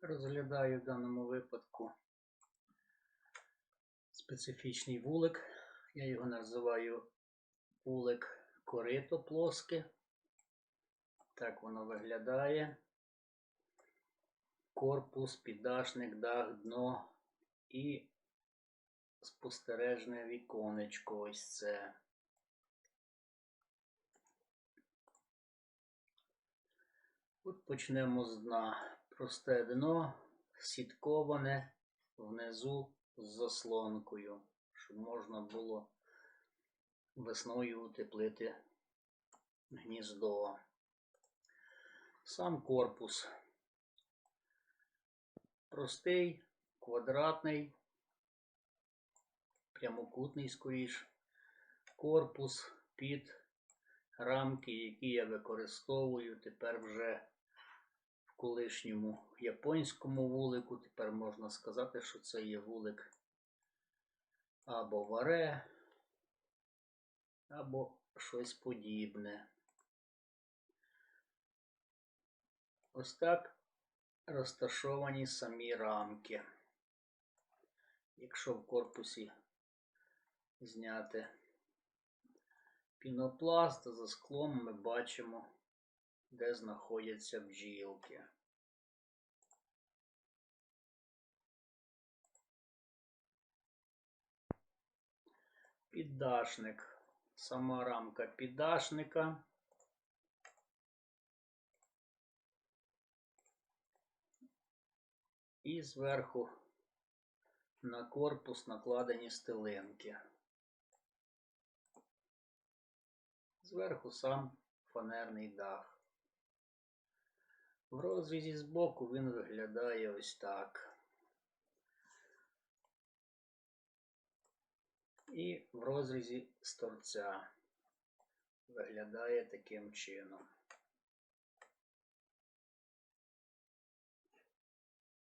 Розглядаю в даному випадку специфічний вулик. Я його називаю вулик корито плоске. Так воно виглядає. Корпус, піддашник, дах, дно і спостережне віконечко. Ось це. От почнемо з дна. Просте дно, сітковане внизу з заслонкою, щоб можна було весною утеплити гніздо. Сам корпус простий, квадратний, прямокутний скоріш. Корпус під рамки, які я використовую тепер вже колишньому японському вулику. Тепер можна сказати, що це є вулик або варе, або щось подібне. Ось так розташовані самі рамки. Якщо в корпусі зняти пінопласт, за склом ми бачимо, де знаходяться бджілки. Піддашник. Сама рамка піддашника. І зверху на корпус накладені стелинки. Зверху сам фанерний дах. В розрізі збоку він виглядає ось так. І в розрізі з торця виглядає таким чином.